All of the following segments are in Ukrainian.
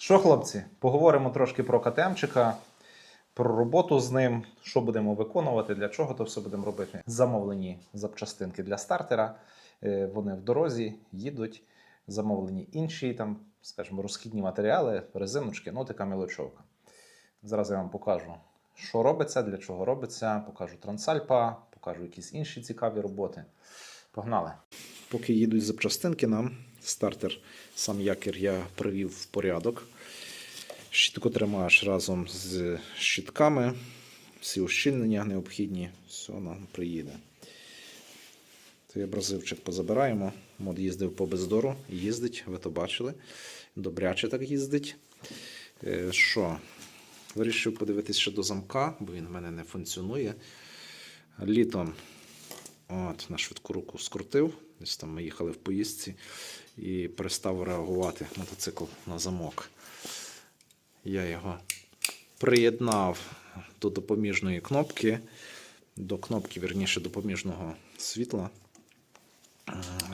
Що, хлопці, поговоримо трошки про КТМчика, про роботу з ним, що будемо виконувати, для чого то все будемо робити. Замовлені запчастинки для стартера. е, Вони в дорозі їдуть. Замовлені інші там, скажімо, розхідні матеріали, резиночки, ну така мілочовка. Зараз я вам покажу, що робиться, для чого робиться, покажу трансальпа, покажу якісь інші цікаві роботи. Погнали! Поки їдуть запчастинки нам, стартер, сам якір я привів в порядок. Щітку тримаєш разом з щітками, всі ущільнення необхідні, все нам приїде. Той абразивчик позабираємо. Мод їздив по бездору, їздить, ви то бачили. Добряче так їздить. Е, Що? Вирішив подивитись ще до замка, бо він в мене не функціонує. Літом От, на швидку руку скрутив. Десь там ми їхали в поїздці і перестав реагувати мотоцикл на замок. Я його приєднав до допоміжної кнопки, до кнопки, вірніше, допоміжного світла.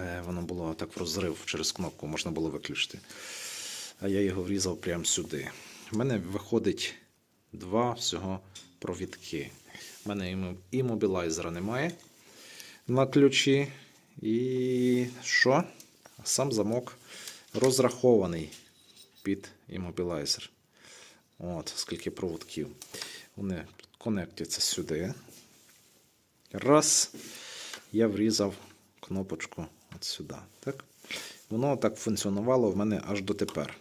Е, Воно було так в розрив через кнопку, можна було виключити. А я його врізав прямо сюди. У мене виходить два всього провідки. У мене імо- іммобілайзера немає на ключі. І що? Сам замок розрахований під іммобілайзер. От, скільки проводків. Вони конектяться сюди. Раз. Я врізав кнопочку от сюди. Так? Воно так функціонувало в мене аж дотепер.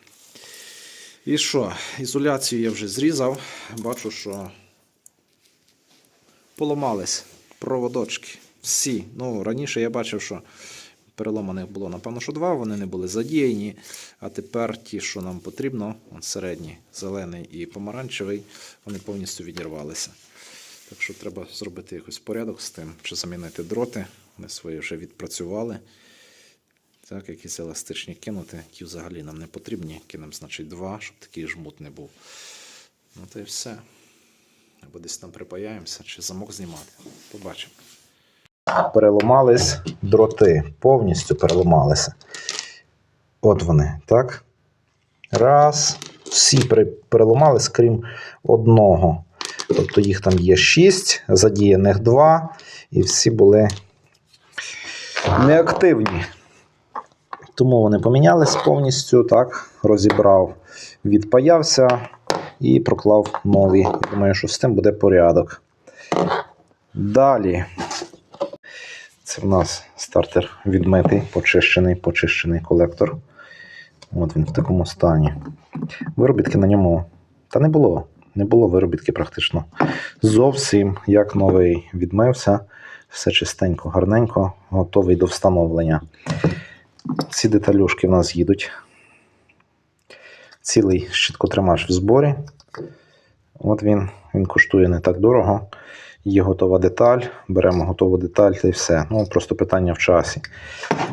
І що? Ізоляцію я вже зрізав. Бачу, що поламались проводочки. Всі. Ну, раніше я бачив, що переломаних було, напевно, що два, вони не були задіяні. А тепер ті, що нам потрібно, середній, зелений і помаранчевий, вони повністю відірвалися. Так що треба зробити якийсь порядок з тим, чи замінити дроти. Вони свої вже відпрацювали. Так, якісь еластичні кинути, ті взагалі нам не потрібні. Кинемо, значить, два, щоб такий жмут не був. Ну, то і все. Або десь там припаяємося, чи замок знімати. Побачимо. Переламались дроти, повністю переламалися. От вони, так? Раз. Всі пере- переламались, крім одного. Тобто їх там є шість, задіяних два, і всі були неактивні. Тому вони помінялись повністю, так, розібрав, відпаявся і проклав нові. Я думаю, що з тим буде порядок. Далі. Це в нас стартер відмитий, почищений, почищений колектор. От він в такому стані. Виробітки на ньому. Та не було. Не було виробітки практично. Зовсім як новий відмився. Все чистенько, гарненько, готовий до встановлення. Ці деталюшки в нас їдуть. Цілий щиткотримач в зборі. От він, він коштує не так дорого. Є готова деталь, беремо готову деталь та й все. Ну, просто питання в часі.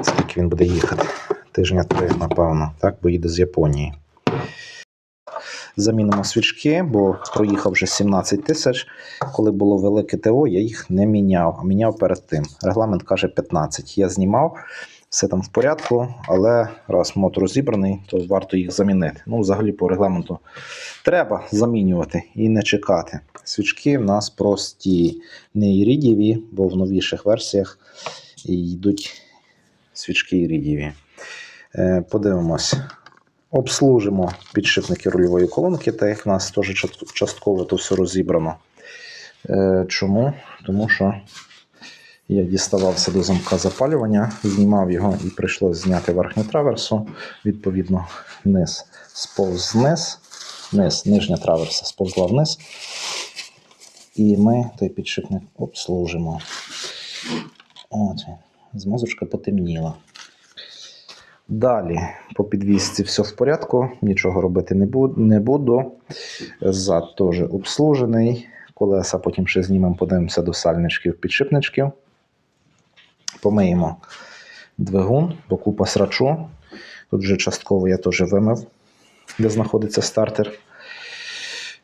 Скільки він буде їхати? Тижня три, напевно, так, бо їде з Японії. Замінимо свічки, бо проїхав вже 17 тисяч. Коли було велике ТО, я їх не міняв, а міняв перед тим. Регламент каже 15. Я знімав, все там в порядку, але раз мотор розібраний, то варто їх замінити. Ну, взагалі, по регламенту треба замінювати і не чекати. Свічки в нас прості, не ірідієві, бо в новіших версіях йдуть свічки ірідієві. Е, Подивимось. Обслужимо підшипники рульової колонки, так як в нас теж частково то все розібрано. Е, Чому? Тому що я діставався до замка запалювання, знімав його і прийшлося зняти верхню траверсу. Відповідно, низ сповз вниз, низ, нижня траверса сповзла вниз. І ми той підшипник обслужимо. От він. Змазочка потемніла. Далі по підвісці все в порядку, нічого робити. Не буду. Зад теж обслужений. Колеса потім ще знімемо, подивимося до сальничків, підшипничків. Помиємо двигун, бо купа срачу. Тут вже частково я теж вимив, де знаходиться стартер.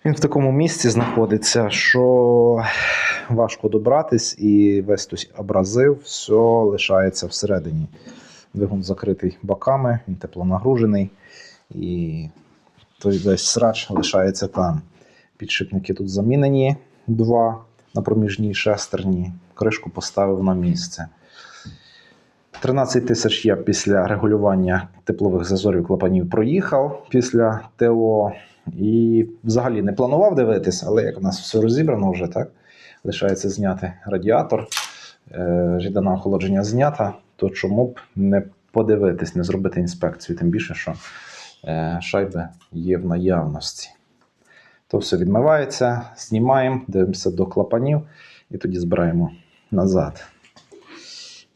Він в такому місці знаходиться, що важко добратись, і весь той абразив, все лишається всередині. Двигун закритий боками, він теплонагружений. І той весь срач лишається там. Підшипники тут замінені два на проміжній шестерні. Кришку поставив на місце. 13 тисяч я після регулювання теплових зазорів клапанів проїхав після ТО. І взагалі не планував дивитися, але як у нас все розібрано вже, так? Лишається зняти радіатор, е, рідина охолодження знята, то чому б не подивитись, не зробити інспекцію, тим більше, що е, шайби є в наявності. То все відмивається, знімаємо, дивимося до клапанів і тоді збираємо назад.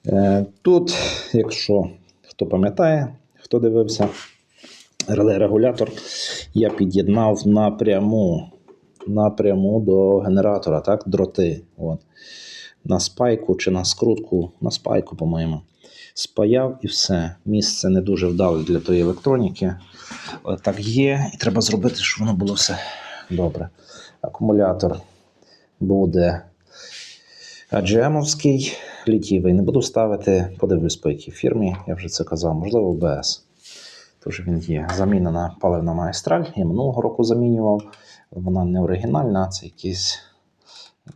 Е, Тут, якщо хто пам'ятає, хто дивився, реле-регулятор я під'єднав напряму, напряму до генератора, так, дроти. От. На спайку чи на скрутку, на спайку, по-моєму. Спаяв і все. Місце не дуже вдале для тої електроніки. Але так є, і треба зробити, щоб воно було все добре. Акумулятор буде AGM-овський, літівий. Не буду ставити, подивлюсь по якій фірмі, я вже це казав, можливо, БС. Тож він є. Замінена паливна магістраль. Я минулого року замінював. Вона не оригінальна, це якийсь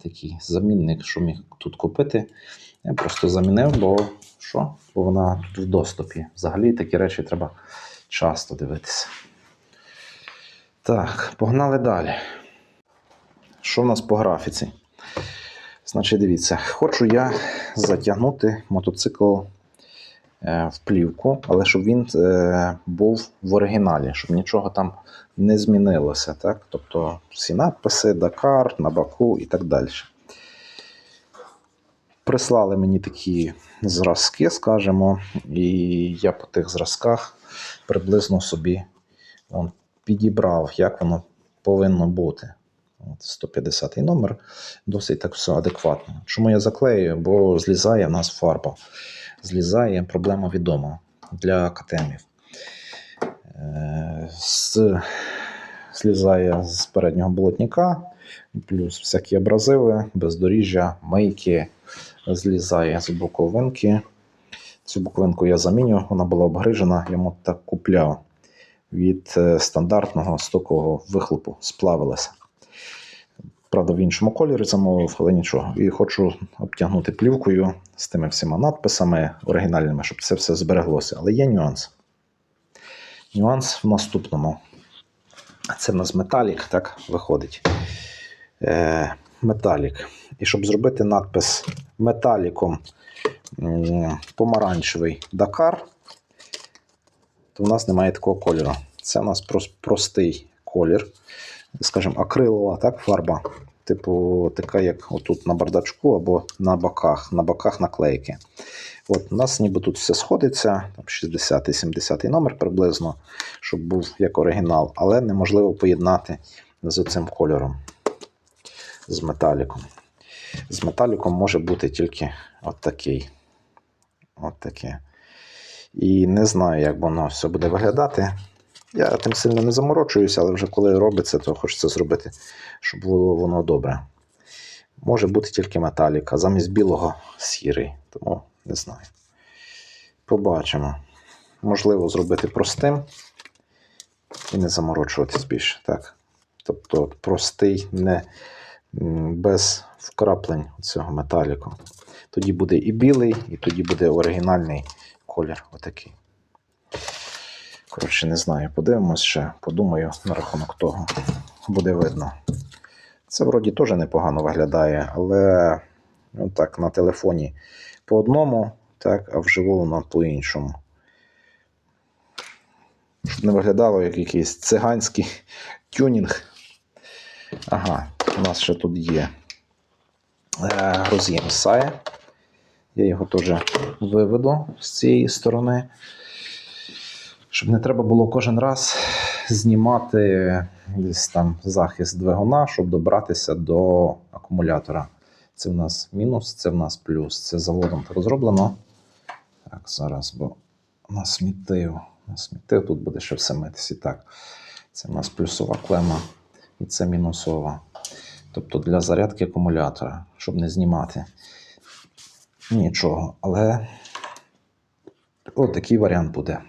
такий замінник, що міг тут купити. Я просто замінив, бо що? Бо вона тут в доступі. Взагалі такі речі треба часто дивитися. Так, погнали далі. Що в нас по графіці? Значить, дивіться, хочу я затягнути мотоцикл е, в плівку, але щоб він е, був в оригіналі, щоб нічого там не змінилося. Так? Тобто всі надписи, Дакар, на баку і так далі. Прислали мені такі зразки, скажімо, і я по тих зразках приблизно собі підібрав, як воно повинно бути. От 150 номер, досить так все адекватно. Чому я заклею? Бо злізає в нас фарба. Злізає проблема відома для катемів. Е, З, злізає з переднього болотника, плюс всякі абразиви, бездоріжжя, мийки, злізає з боковинки. Цю боковинку я заміню, вона була обгрижена, я так купляв від е, стандартного стокового вихлопу, сплавилася. Правда, в іншому кольорі замовив, але нічого. І хочу обтягнути плівкою з тими всіма надписами оригінальними, щоб це все збереглося. Але є нюанс. Нюанс в наступному. Це в нас металік, так виходить. Е, металік. І щоб зробити надпис металіком помаранчевий Дакар, то в нас немає такого кольору. Це у нас простий колір, скажімо, акрилова так, фарба. Типу, така, як отут на бардачку або на боках, на боках наклейки. От, у нас ніби тут все сходиться, там 60-70 номер приблизно, щоб був як оригінал, але неможливо поєднати з цим кольором, з металіком. З металіком може бути тільки от такий. От таке. І не знаю, як воно все буде виглядати. Я тим сильно не заморочуюся, але вже коли робиться, то хочеться зробити, щоб було воно добре. Може бути тільки металік, а замість білого сірий. Тому не знаю. Побачимо. Можливо, зробити простим і не заморочуватись більше. Так? Тобто простий, не, без вкраплень цього металіку. Тоді буде і білий, і тоді буде оригінальний колір. Отакий. Коротше, не знаю, подивимось ще, подумаю на рахунок того. Буде видно. Це вроді теж непогано виглядає, але ну, так, на телефоні по одному, так, а вживу воно по-іншому. Не виглядало як якийсь циганський тюнінг. Ага, у нас ще тут є е, роз'єм SAE. Я його теж виведу з цієї сторони. Щоб не треба було кожен раз знімати десь там захист двигуна, щоб добратися до акумулятора. Це в нас мінус, це в нас плюс. Це заводом так зроблено. Так, зараз, бо насмітив. Насмітив, тут буде ще все митися. Так, це в нас плюсова клема і це мінусова. Тобто для зарядки акумулятора, щоб не знімати нічого. Але от такий варіант буде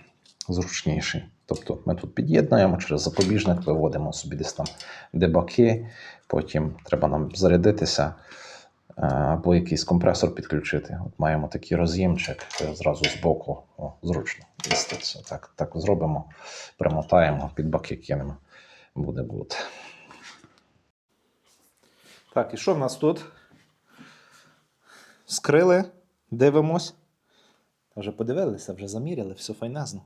зручніший. Тобто ми тут під'єднуємо через запобіжник, виводимо собі десь там дебаки, потім треба нам зарядитися е, або якийсь компресор підключити. От маємо такий роз'ємчик е, зразу з боку. О, зручно. Так, так зробимо, примотаємо, під баки кинемо. Буде бути. Так, і що в нас тут? Скрили, дивимось. Вже подивилися, вже заміряли, все файнезно.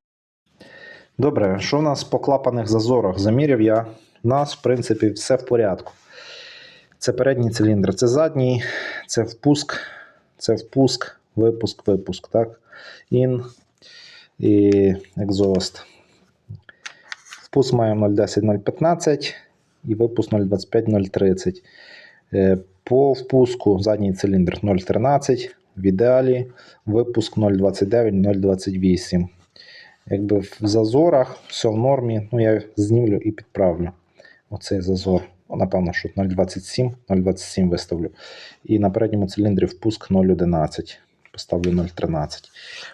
Добре, що в нас по клапаних зазорах? Заміряв я. У нас, в принципі, все в порядку. Це передній циліндр, це задній, це впуск, це впуск, випуск, випуск. Так? Ін і екзост. Впуск маємо 010 015 і випуск 025 030. Е, По впуску задній циліндр 013, в ідеалі випуск 029 028. Якби в зазорах все в нормі. Ну, я знімлю і підправлю оцей зазор. Напевно, що 0,27, 0,27 виставлю. І на передньому циліндрі впуск 0,11. Поставлю 0,13.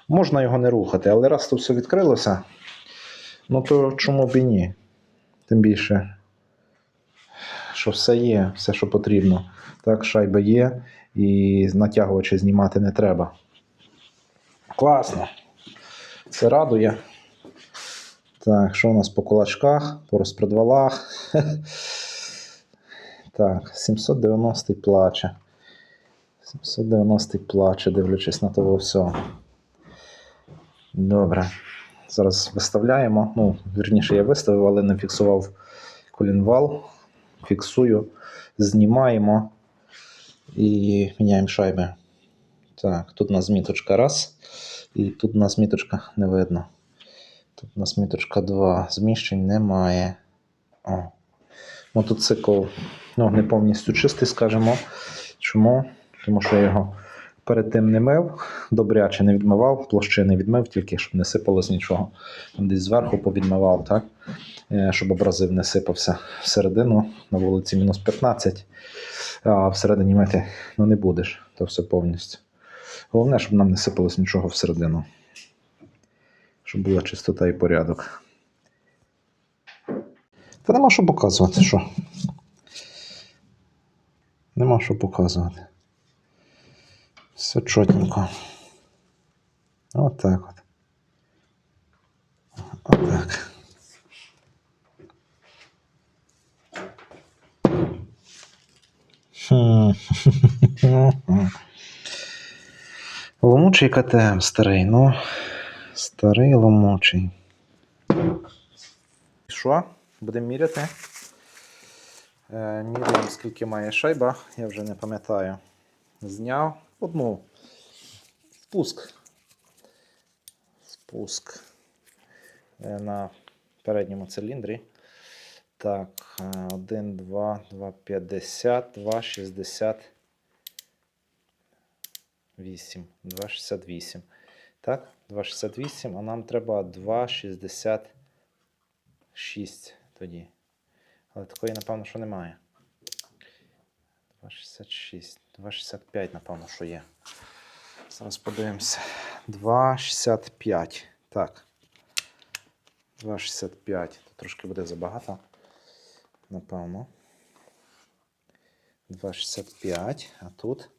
Можна його не рухати, але раз то все відкрилося, ну то чому б і ні? Тим більше, що все є, все, що потрібно. Так, шайба є, і натягувачі знімати не треба. Класно. Це радує. Так, що у нас по кулачках, по розпредвалах? Так, 790 плаче. 790 плаче, дивлячись на того всього. Добре. Зараз виставляємо. Ну, вірніше, я виставив, але не фіксував колінвал. Фіксую, знімаємо і міняємо шайби. Так, тут у нас міточка раз. І тут у нас міточка не видно. Тут у нас міточка 2. Зміщень немає. О. Мотоцикл ну, не повністю чистий, скажімо. Чому? Тому що я його перед тим не мив, добряче не відмивав, площини відмив, тільки щоб не сипалось нічого. Там десь зверху повідмивав, так? Е, щоб абразив не сипався всередину на вулиці мінус 15, а всередині мити ну, не будеш, то все повністю. Головне, щоб нам не сипалось нічого всередину. Щоб була чистота і порядок. Та нема що показувати, що? Нема що показувати. Все чотенько. Отак от. Отак. Хм. Ломучий КТМ старий, ну. Старий ломучий. Що? Будемо міряти. Е, міряємо, скільки має шайба, я вже не пам'ятаю. Зняв одну. Впуск. Впуск е, на передньому циліндрі. Так, 1, 2, 2, 50, 2, 60. 8, 2,68. Так, 2,68, а нам треба 2,66 тоді. Але такої, напевно, що немає. 2,66, 2,65, напевно, що є. Зараз подивимося. 2,65. Так. 2,65. Тут трошки буде забагато. Напевно. 2,65, а тут.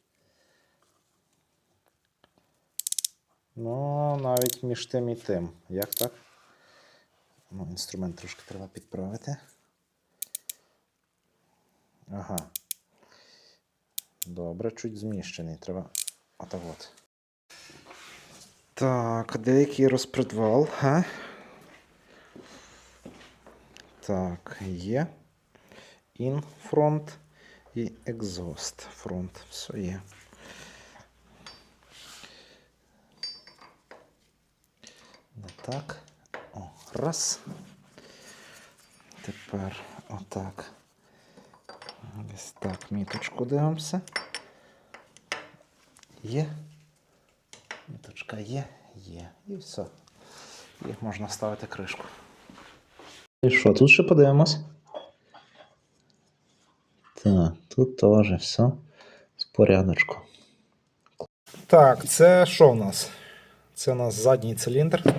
Ну, навіть між тим і тим. Як так? Ну, інструмент трошки треба підправити. Ага. Добре, чуть зміщений. Треба. Отак от. Так, деякий розпредвал, га? Так, є. Ін фронт і екзост фронт. Все є. Не так. О, раз. Тепер отак. Десь так, міточку дивимося. Є. Міточка є, є. І все. І можна ставити кришку. І що, тут ще подивимось? Так, тут теж все з порядочку. Так, це що в нас? Це у нас задній циліндр.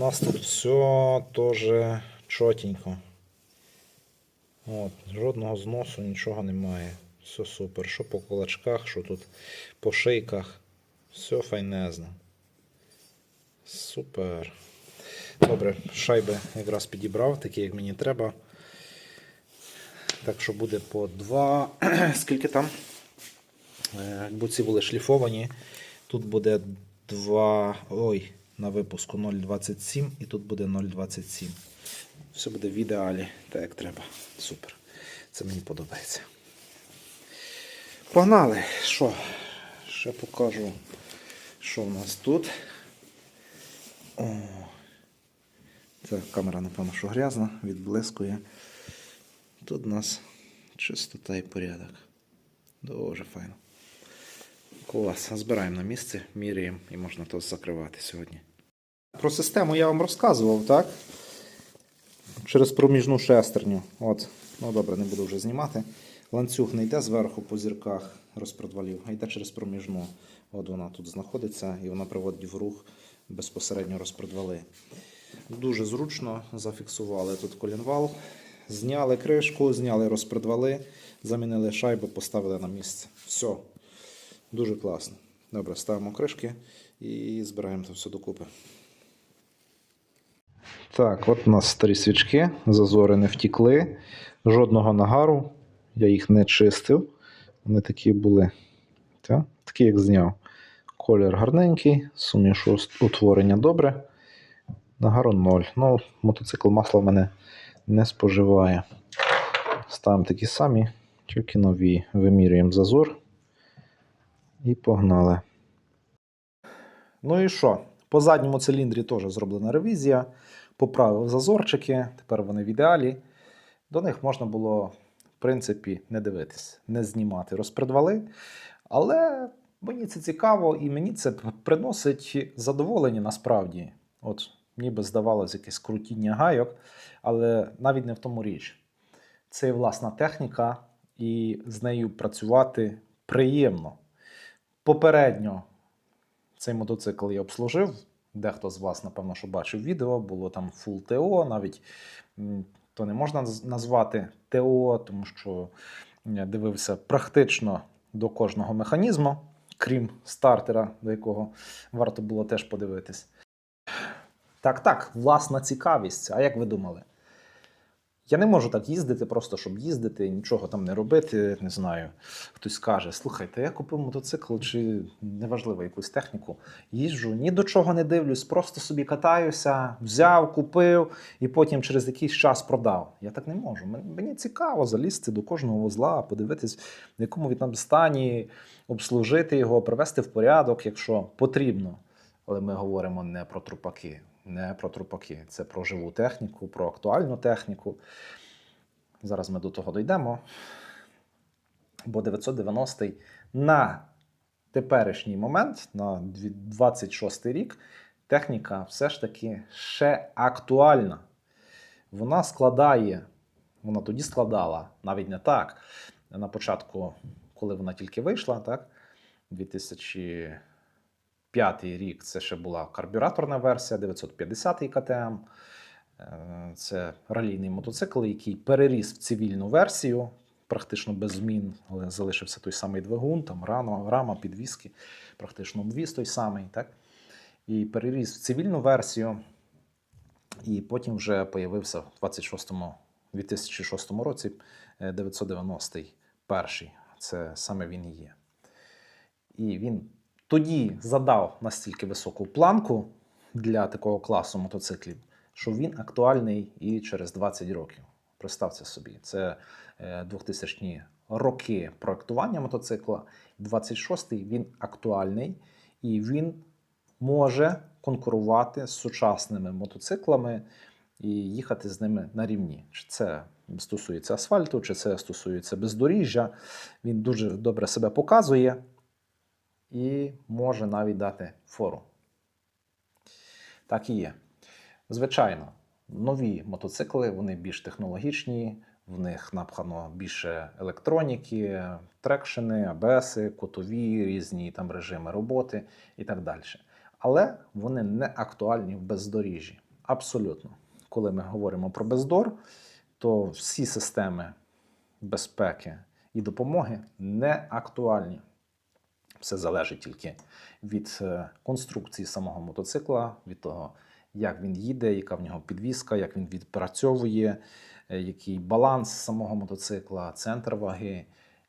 Нас тут все теж чотенько. От, жодного зносу, нічого немає. Все супер. Що по кулачках, що тут по шийках. Все файнезно. Супер. Добре, шайби якраз підібрав, такі, як мені треба. Так що буде по два. Скільки там? Е, Якби ці були шліфовані, тут буде 2. Ой, на випуску 0,27 і тут буде 0,27. Все буде в ідеалі, так як треба. Супер. Це мені подобається. Погнали! Що? Ще покажу, що в нас тут. О, це камера, напевно, що грязна, відблискує. Тут у нас чистота і порядок. Дуже файно. Клас. Збираємо на місце, міряємо і можна то закривати сьогодні. Про систему я вам розказував, так? Через проміжну шестерню. От. Ну добре, не буду вже знімати. Ланцюг не йде зверху по зірках розпредвалів, а йде через проміжну. От вона тут знаходиться і вона приводить в рух безпосередньо розпредвали. Дуже зручно зафіксували тут колінвал, зняли кришку, зняли розпредвали, замінили шайбу, поставили на місце. Все. Дуже класно. Добре, ставимо кришки і збираємо це все докупи. Так, от у нас старі свічки, зазори не втікли, жодного нагару. Я їх не чистив. Вони такі були. Та? Такі, як зняв. Колір гарненький, суміш утворення добре. Нагару 0. Ну, мотоцикл масла в мене не споживає. Ставимо такі самі, тільки нові. Вимірюємо зазор. І погнали. Ну і що? По задньому циліндрі теж зроблена ревізія. Поправив зазорчики, тепер вони в ідеалі. До них можна було, в принципі, не дивитись, не знімати розпредвали. Але мені це цікаво і мені це приносить задоволення насправді. От, ніби здавалось якесь крутіння гайок, але навіть не в тому річ. Це є власна техніка, і з нею працювати приємно. Попередньо цей мотоцикл я обслужив. Дехто з вас, напевно, що бачив відео, було там Full ТО, навіть то не можна назвати ТО, тому що я дивився практично до кожного механізму, крім стартера, до якого варто було теж подивитись. Так, так, власна цікавість. А як ви думали? Я не можу так їздити, просто щоб їздити, нічого там не робити. Не знаю. Хтось скаже: слухайте, я купив мотоцикл чи неважливо якусь техніку. Їжджу, ні до чого не дивлюсь, просто собі катаюся, взяв, купив і потім через якийсь час продав. Я так не можу. Мені цікаво залізти до кожного вузла, подивитись, в якому він там стані, обслужити його, привести в порядок, якщо потрібно. Але ми говоримо не про трупаки. Не про трупаки. Це про живу техніку, про актуальну техніку. Зараз ми до того дійдемо. Бо 990 на теперішній момент, на дві- 26 рік, техніка все ж таки ще актуальна. Вона складає, вона тоді складала, навіть не так. На початку, коли вона тільки вийшла, так, 2005 рік це ще була карбюраторна версія, 950 КТМ. Е, Це ралійний мотоцикл, який переріс в цивільну версію, практично без змін, але залишився той самий двигун, там рано, рама, підвіски, практично обвіз той самий. Так? І переріс в цивільну версію, і потім вже появився в 26-му, 2006 році е, 991. Це саме він і є. І він тоді задав настільки високу планку для такого класу мотоциклів, що він актуальний і через 20 років. Представте собі, це е, 2000-ні роки проектування мотоцикла. 26-й він актуальний і він може конкурувати з сучасними мотоциклами і їхати з ними на рівні. Чи це стосується асфальту, чи це стосується бездоріжжя. Він дуже добре себе показує і може навіть дати фору. Так і є. Звичайно, нові мотоцикли вони більш технологічні, в них напхано більше електроніки, трекшени, АБСи, котові, різні там режими роботи і так далі. Але вони не актуальні в бездоріжжі. Абсолютно. Коли ми говоримо про бездор, то всі системи безпеки і допомоги не актуальні. Все залежить тільки від е, конструкції самого мотоцикла, від того, як він їде, яка в нього підвіска, як він відпрацьовує, е, який баланс самого мотоцикла, центр ваги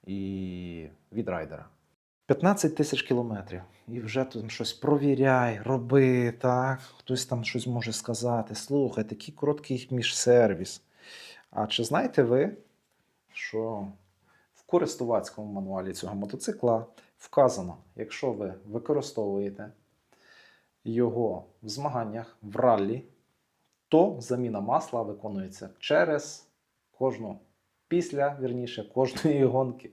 і від райдера. 15 тисяч кілометрів. І вже тут щось провіряй, роби, так. Хтось там щось може сказати. Слухай, такий короткий міжсервіс. А чи знаєте ви, що в користувацькому мануалі цього мотоцикла вказано, якщо ви використовуєте його в змаганнях в раллі, то заміна масла виконується через кожну, після, вірніше, кожної гонки.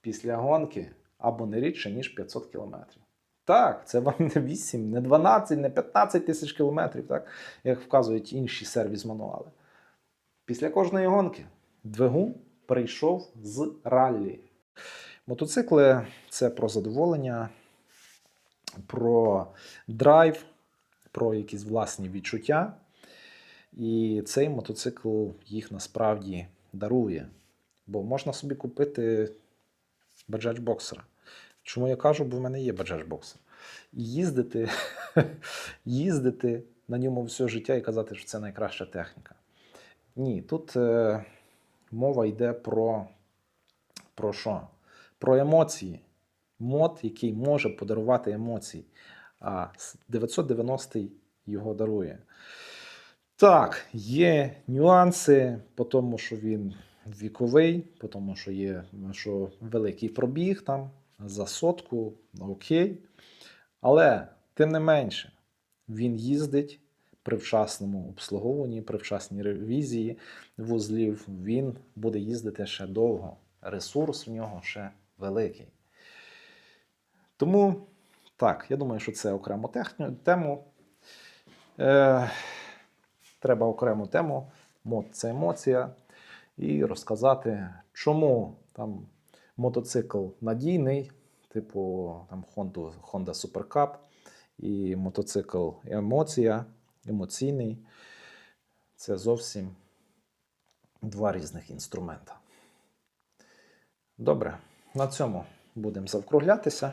Після гонки або не рідше, ніж 500 кілометрів. Так, це вам не 8, не 12, не 15 тисяч кілометрів, так, як вказують інші сервіс-мануали. Після кожної гонки двигун прийшов з раллі. Мотоцикли це про задоволення, про драйв, про якісь власні відчуття. І цей мотоцикл їх насправді дарує. Бо можна собі купити баджач боксера. Чому я кажу, бо в мене є баджач боксер. Їздити, їздити на ньому все життя і казати, що це найкраща техніка. Ні, тут е, мова йде про, про що? Про емоції. Мод, який може подарувати емоції. А 990-й його дарує. Так, є нюанси, по тому, що він віковий, по тому, що є що великий пробіг там за сотку, окей. Але тим не менше, він їздить при вчасному обслуговуванні, при вчасній ревізії вузлів. Він буде їздити ще довго. Ресурс в нього ще великий. Тому так, я думаю, що це окрему техню, тему. Е, треба окрему тему. Мод це емоція. І розказати, чому там мотоцикл надійний, типу там Honda, Honda Super Cup, і мотоцикл емоція, емоційний. Це зовсім два різних інструмента. Добре, на цьому будемо завкруглятися.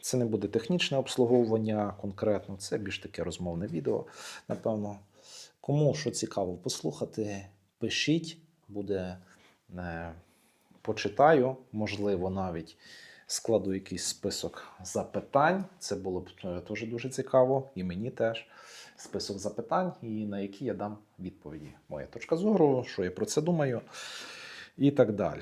Це не буде технічне обслуговування конкретно, це більш таке розмовне відео. Напевно, кому що цікаво послухати, пишіть, буде е, почитаю, можливо, навіть складу якийсь список запитань. Це було б теж дуже цікаво, і мені теж. Список запитань, і на які я дам відповіді. Моя точка зору, що я про це думаю, і так далі.